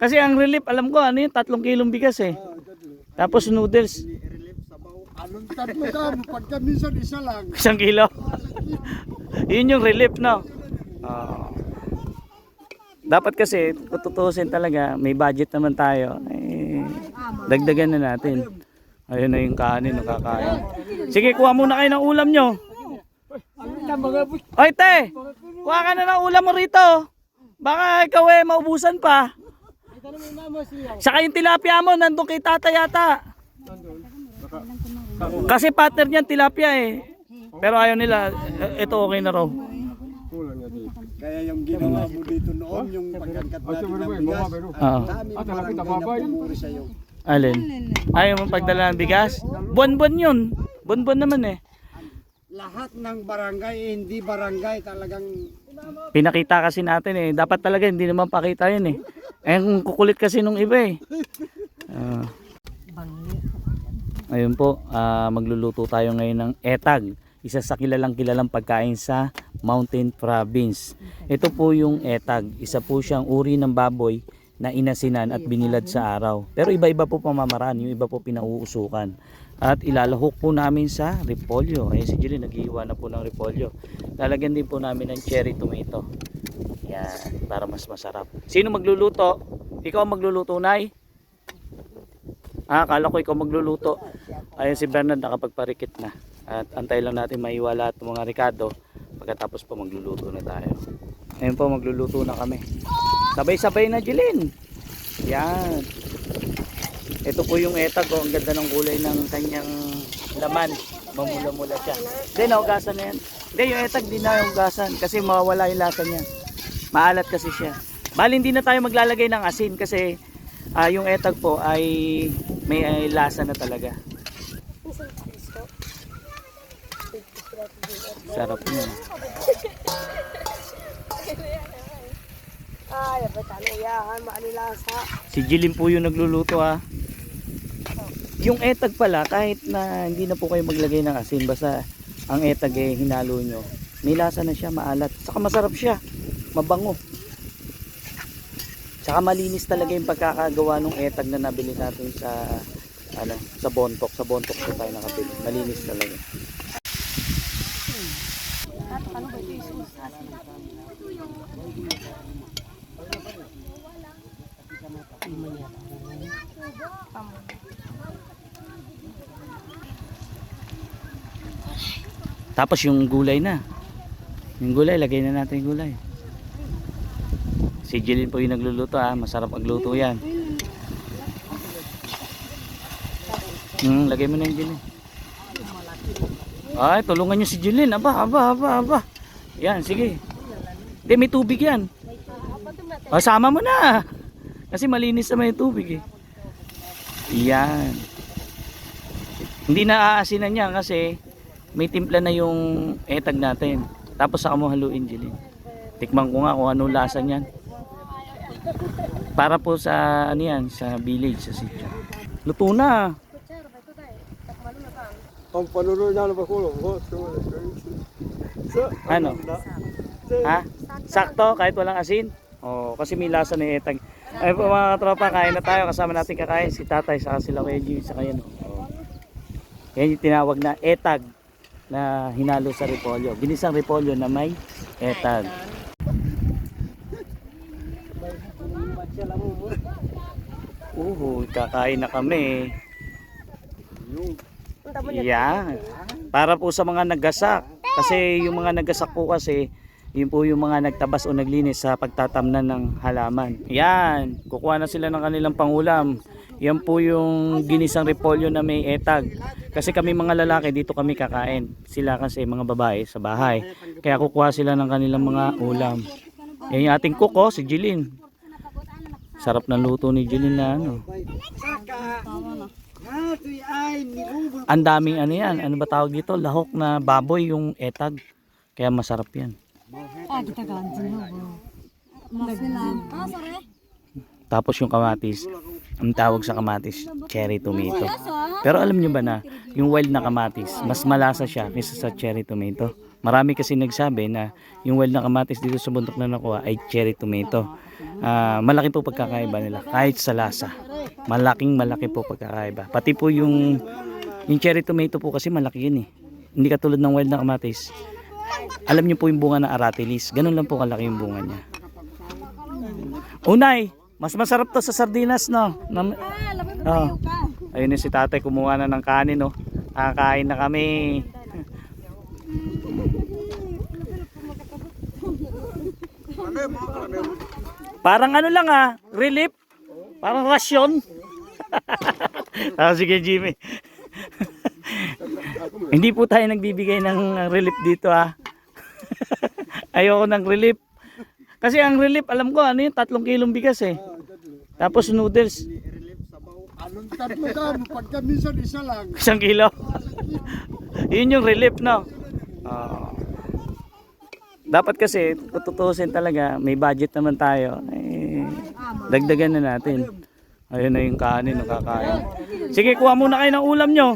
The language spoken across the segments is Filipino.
Kasi ang relief, alam ko, ano yun, tatlong kilong bigas eh. Tapos noodles. Anong tatlo ka? Pagka minsan isa lang. isang kilo. yun yung relief, no? Oo. dapat kasi, kung tutusin talaga, may budget naman tayo. Eh, dagdagan na natin. Ayun na yung kanin, nakakain. Sige, kuha muna kayo ng ulam nyo. Oy, te! Kuha ka na ng ulam mo rito. Baka ikaw eh, maubusan pa. Saka yung tilapia mo, nandun kay tata yata. Kasi partner niyan tilapia eh. Pero ayaw nila, ito okay na raw. Kaya yung ginawa mo dito noon, yung pagkangkat natin ng bigas, Oo. kami barangay na pumuri sa'yo. Alin? Ayaw mo pagdala ng bigas? Buwan-buwan yun. Buwan-buwan naman eh. Lahat ng barangay, eh, hindi barangay talagang Pinakita kasi natin eh. Dapat talaga hindi naman pakita yun eh. Eh kung kukulit kasi nung iba eh. Ah. ayun po, ah, magluluto tayo ngayon ng etag. Isa sa kilalang kilalang pagkain sa Mountain Province. Ito po yung etag. Isa po siyang uri ng baboy na inasinan at binilad sa araw. Pero iba-iba po pamamaraan. Yung iba po pinauusukan. At ilalahok po namin sa repolyo. Ayun si Julie, naghihiwa na po ng repolyo. Lalagyan din po namin ng cherry tomato. Yan, para mas masarap. Sino magluluto? Ikaw ang magluluto, Nay? Ah, akala ko ikaw magluluto. Ayun si Bernard nakapagparikit na. At antay lang natin maiwala at mga Ricardo. Pagkatapos po magluluto na tayo. Ayun po, magluluto na kami. Sabay-sabay na, Jilin. Yan. Ito po yung etag. Oh. Ang ganda ng kulay ng kanyang laman. Mamula-mula siya. Hindi, naugasan na yan. Hindi, yung etag di na ugasan. Kasi mawawala yung lasa niya. Maalat kasi siya. Bali, hindi na tayo maglalagay ng asin kasi ah, yung etag po ay may ay, lasa na talaga. Sarap niya. Ay, abay talo yahan, maalilasa. Si Jilin po yung nagluluto ha. Yung etag pala, kahit na hindi na po kayo maglagay ng asin, basta ang etag eh hinalo nyo, may lasa na siya, maalat. Saka masarap siya, mabango. Saka malinis talaga yung pagkakagawa ng etag na nabili natin sa ano, sa Bontok. Sa Bontok po tayo nakabili. Malinis talaga. Tapos yung gulay na. Yung gulay, lagay na natin yung gulay. Si Jilin po yung nagluluto ah. Masarap magluto yan. Hmm, lagay mo na yung Jilin. Ay, tulungan nyo si Jilin. Aba, aba, aba, aba. Yan, sige. Hindi, may tubig yan. O, sama mo na. Kasi malinis naman yung tubig eh. Yan. Hindi na aasinan niya kasi may timpla na yung etag natin. Tapos saka mo haluin, Jilin. Tikman ko nga kung ano lasa niyan. Para po sa ano yan, sa village, sa sitio. Luto na. ang panuloy na ba? Sa Ano? Ha? Sakto, kahit walang asin? Oh, kasi may lasa na etag. Ay po mga tropa, kain na tayo. Kasama natin kakain si tatay, saka sila kuya Jimmy, saka yan. Oh. Yan yung tinawag na etag na hinalo sa repolyo. Ginisang repolyo na may etag. Uhu, kakain na kami. Yan. Para po sa mga naggasak. Kasi yung mga naggasak po kasi, yun po yung mga nagtabas o naglinis sa pagtatamnan ng halaman. Yan. Kukuha na sila ng kanilang pangulam. Yan po yung ginisang repolyo na may etag. Kasi kami mga lalaki dito kami kakain. Sila kasi mga babae sa bahay. Kaya kukuha sila ng kanilang mga ulam. Yan yung ating kuko, si Jilin. Sarap ng luto ni Jilin na ano. Ang daming ano yan, ano ba tawag dito? Lahok na baboy yung etag. Kaya masarap yan. Masila. Ah, sorry. Tapos yung kamatis, ang tawag sa kamatis, cherry tomato. Pero alam nyo ba na, yung wild na kamatis, mas malasa siya kaysa sa cherry tomato. Marami kasi nagsabi na yung wild na kamatis dito sa bundok na nakuha ay cherry tomato. Ah, malaki po pagkakaiba nila kahit sa lasa. Malaking malaki po pagkakaiba. Pati po yung yung cherry tomato po kasi malaki yun eh. Hindi katulad ng wild na kamatis. Alam niyo po yung bunga ng aratilis. Ganun lang po kalaki yung bunga niya. Unay, mas masarap to sa sardinas no. Na, oh. Ayun si tatay kumuha na ng kanin no. Kakain na kami. Parang ano lang ah, relief. Parang rasyon. ah, sige Jimmy. Hindi po tayo nagbibigay ng relief dito ah. Ayoko ng relief. Kasi ang relief, alam ko, ano yun, tatlong kilong bigas eh. Tapos noodles, Anong tatlo ka? Pagka minsan isa lang. isang kilo. yun yung relief, no? Oo. dapat kasi, kung tutusin talaga, may budget naman tayo. Eh, dagdagan na natin. Ayun na yung kanin, nakakain. Sige, kuha muna kayo ng ulam nyo.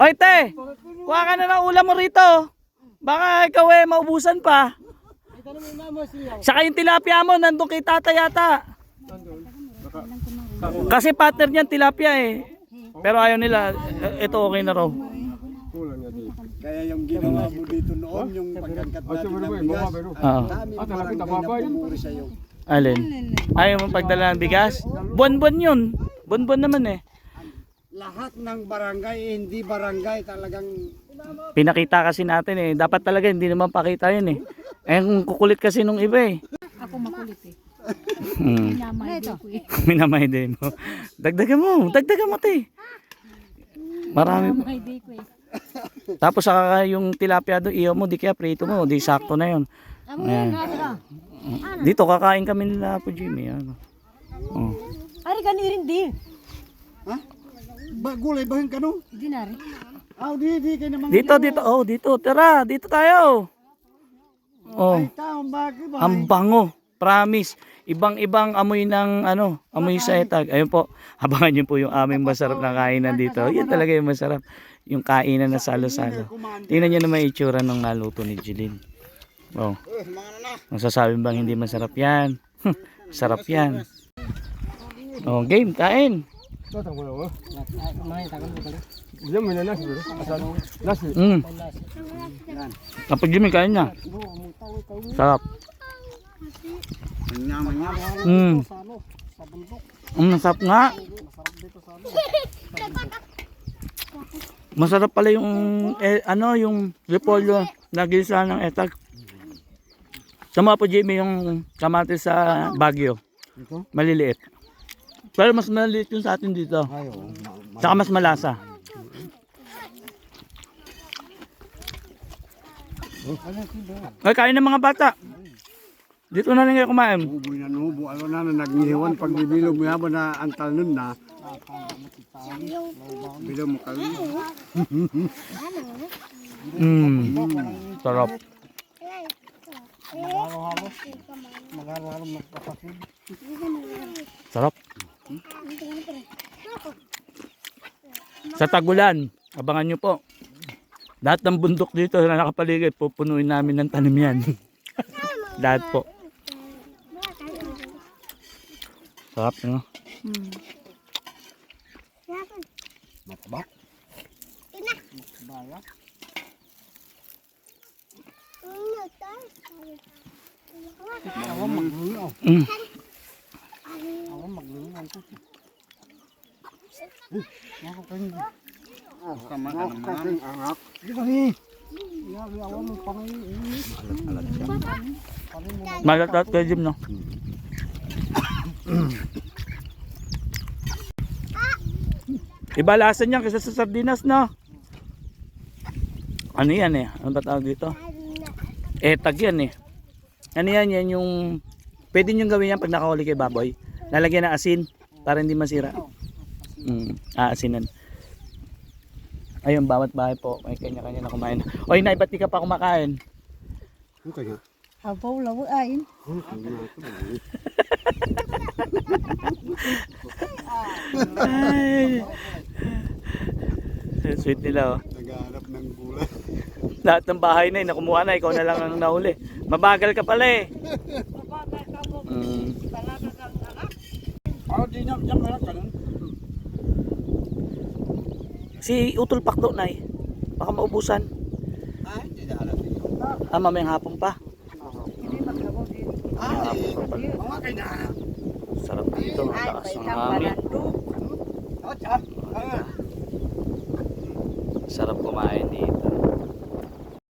Oy, te! Kuha ka na ng ulam mo rito. Baka ikaw eh, maubusan pa. Saka yung tilapia mo, nandun kay tata yata. Kasi partner niyan tilapia eh. Pero ayaw nila, eh, ito okay na raw. Kaya yung ginawa mo dito noon, yung pagkangkat natin ng bigas, Oo. dami ng barangay na pumuri sa'yo. Alin? Ayaw mo pagdala ng bigas? Buwan-buwan yun. Buwan-buwan naman eh. Lahat ng barangay, hindi barangay talagang Pinakita kasi natin eh. Dapat talaga hindi naman pakita yun eh. Eh kung kukulit kasi nung iba eh. Ako makulit eh. Hmm. Namay ko eh. Minamay din mo. Dagdagan mo. Dagdagan mo te. Marami. Namay ko eh. Tapos saka yung tilapia doon, iyo mo, di kaya prito mo, di sakto na yun. Amo Ayan. yan, nasa ka. Dito kakain kami nila po Jimmy. Ano. Oh. Ari gani rin di. Ha? Ba, gulay ba yung kano? Di na rin. Ah, di, di kayo naman. Dito, dito. Oh, dito. Tara, dito tayo. Oh. Ay, tao, bakit ba? Ang bango. Promise. Ibang-ibang amoy ng ano, amoy sa etag. Ayun po. Abangan niyo po yung aming masarap na kainan dito. Yan talaga yung masarap. Yung kainan na salo-salo. Tingnan niyo naman yung itsura ng naluto ni Jeline. Oh. Masasabi bang hindi masarap yan? Sarap yan. Oh, game, kain. Mm. Kapag Jimmy, kain na. Sarap. Nyaman niya. Mm. Mm, sarap nga. Masarap pala yung eh, ano yung repolyo na gisa ng etag. Sama po Jimmy yung kamatis sa Baguio. Maliliit. Pero mas maliliit yung sa atin dito. Ayo. Saka mas malasa. Ay, kain ng mga bata. Dito na rin kayo kumain. Uboy na nubo. Ano na na nagnihiwan pag bibilog mo yabo na antal nun na. Bilog mo kami. Mm. Sarap. Sarap. Sa Tagulan, abangan nyo po. Lahat ng bundok dito na nakapaligid, pupunuin namin ng tanim yan. Lahat po. Sarap, no? Mataba. Mm. Tama ka naman. Angak. Di ba ni? Malatat kayo, Jim, no? Iba lasa niya kasi sa sardinas, no? Ano yan eh? Ano ba tawag dito? Etag yan eh. Ano yan? Yan yung... Pwede nyo gawin yan pag nakahuli kay baboy. Lalagyan ng asin para hindi masira. Mm, aasinan. Ayun, bawat bahay po. May kanya-kanya na kumain. Oy, na, ba't di ka pa kumakain? Ano kaya? Habaw lawo ayin. Ay. Sweet nila oh. Naghahanap ng gulay. Lahat ng bahay na, nakumuha na, ikaw na lang ang nahuli. Mabagal ka pala eh. Mabagal ka mo. Mm. Talaga kang anak. Oh, di na, diyan meron ka nun. Si Utol Pakdo, Nay. Baka maubusan. Ah, hindi na alam dito. Ah, mamayang hapon pa. Hindi magkabo din. Ah, eh, mga kay na. Sarap dito. Ang lakas ng hangin. Sarap kumain dito.